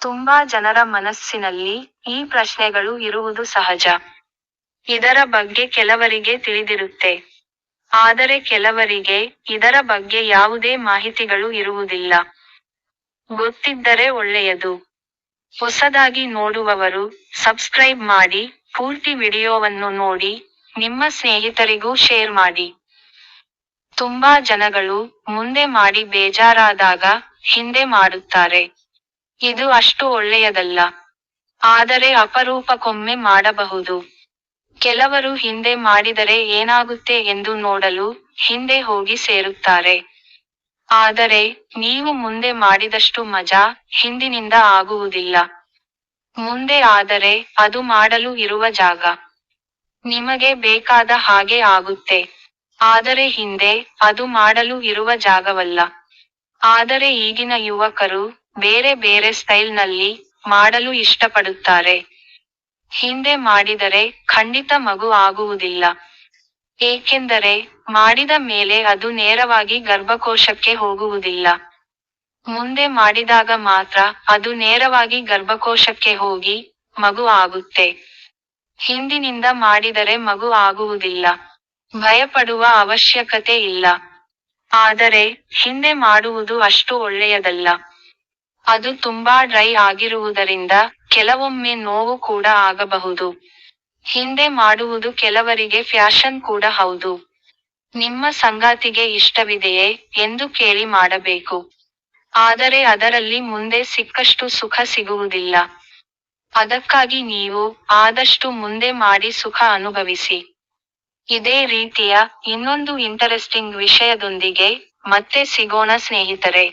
ತುಂಬಾ ಜನರ ಮನಸ್ಸಿನಲ್ಲಿ ಈ ಪ್ರಶ್ನೆಗಳು ಇರುವುದು ಸಹಜ. ಇದರ ಬಗ್ಗೆ ಕೆಲವರಿಗೆ ತಿಳಿದಿರುತ್ತೆ. ಆದರೆ ಕೆಲವರಿಗೆ ಇದರ ಬಗ್ಗೆ ಯಾವುದೇ ಮಾಹಿತಿಗಳು ಇರುವುದಿಲ್ಲ. ಗೊತ್ತಿದ್ದರೆ ಒಳ್ಳೆಯದು. ಹೊಸದಾಗಿ ನೋಡುವವರು ಸಬ್ಸ್ಕ್ರೈಬ್ ಮಾಡಿ, ಪೂರ್ತಿ ವಿಡಿಯೋವನ್ನು ನೋಡಿ, ನಿಮ್ಮ ಸ್ನೇಹಿತರಿಗೂ ಶೇರ್ ಮಾಡಿ. ತುಂಬಾ ಜನಗಳು ಮುಂದೆ ಮಾಡಿ ಬೇಜಾರಾದಾಗ ಹಿಂದೆ ಮಾಡುತ್ತಾರೆ. ಇದು ಅಷ್ಟು ಒಳ್ಳೆಯದಲ್ಲ. ಆದರೆ ಅಪರೂಪಕ್ಕೊಮ್ಮೆ ಮಾಡಬಹುದು. ಕೆಲವರು ಹಿಂದೆ ಮಾಡಿದರೆ ಏನಾಗುತ್ತೆ ಎಂದು ನೋಡಲು ಹಿಂದೆ ಹೋಗಿ ಸೇರುತ್ತಾರೆ. ಆದರೆ ನೀವು ಮುಂದೆ ಮಾಡಿದಷ್ಟು ಮಜಾ ಹಿಂದಿನಿಂದ ಆಗುವುದಿಲ್ಲ. ಮುಂದೆ ಆದರೆ ಅದು ಮಾಡಲು ಇರುವ ಜಾಗ. ನಿಮಗೆ ಬೇಕಾದ ಹಾಗೆ ಆಗುತ್ತೆ. ಆದರೆ ಹಿಂದೆ ಅದು ಮಾಡಲು ಇರುವ ಜಾಗವಲ್ಲ. ಆದರೆ ಈಗಿನ ಯುವಕರು ಬೇರೆ ಬೇರೆ ಸ್ಟೈಲ್ನಲ್ಲಿ ಮಾಡಲು ಇಷ್ಟಪಡುತ್ತಾರೆ. ಹಿಂದೆ ಮಾಡಿದರೆ ಖಂಡಿತ ಮಗು ಆಗುವುದಿಲ್ಲ. ಏಕೆಂದರೆ ಮಾಡಿದ ಮೇಲೆ ಅದು ನೇರವಾಗಿ ಗರ್ಭಕೋಶಕ್ಕೆ ಹೋಗುವುದಿಲ್ಲ. ಮುಂದೆ ಮಾಡಿದಾಗ ಮಾತ್ರ ಅದು ನೇರವಾಗಿ ಗರ್ಭಕೋಶಕ್ಕೆ ಹೋಗಿ ಮಗು ಆಗುತ್ತೆ. ಹಿಂದಿನಿಂದ ಮಾಡಿದರೆ ಮಗು ಆಗುವುದಿಲ್ಲ. ಭಯಪಡುವ ಅವಶ್ಯಕತೆ ಇಲ್ಲ. ಆದರೆ ಹಿಂದೆ ಮಾಡುವುದು ಅಷ್ಟು ಒಳ್ಳೆಯದಲ್ಲ. ಅದು ತುಂಬಾ ಡ್ರೈ ಆಗಿರುವುದರಿಂದ ಕೆಲವೊಮ್ಮೆ ನೋವು ಕೂಡ ಆಗಬಹುದು. ಹಿಂದೆ ಮಾಡುವುದು ಕೆಲವರಿಗೆ ಫ್ಯಾಷನ್ ಕೂಡ ಹೌದು. ನಿಮ್ಮ ಸಂಗಾತಿಗೆ ಇಷ್ಟವಿದೆಯೇ ಎಂದು ಕೇಳಿ ಮಾಡಬೇಕು. ಆದರೆ ಅದರಲ್ಲಿ ಮುಂದೆ ಸಿಕ್ಕಷ್ಟು ಸುಖ ಸಿಗುವುದಿಲ್ಲ. ಅದಕ್ಕಾಗಿ ನೀವು ಆದಷ್ಟು ಮುಂದೆ ಮಾಡಿ ಸುಖ ಅನುಭವಿಸಿ. ಇದೇ ರೀತಿಯ ಇನ್ನೊಂದು ಇಂಟರೆಸ್ಟಿಂಗ್ ವಿಷಯದೊಂದಿಗೆ ಮತ್ತೆ ಸಿಗೋಣ ಸ್ನೇಹಿತರೆ.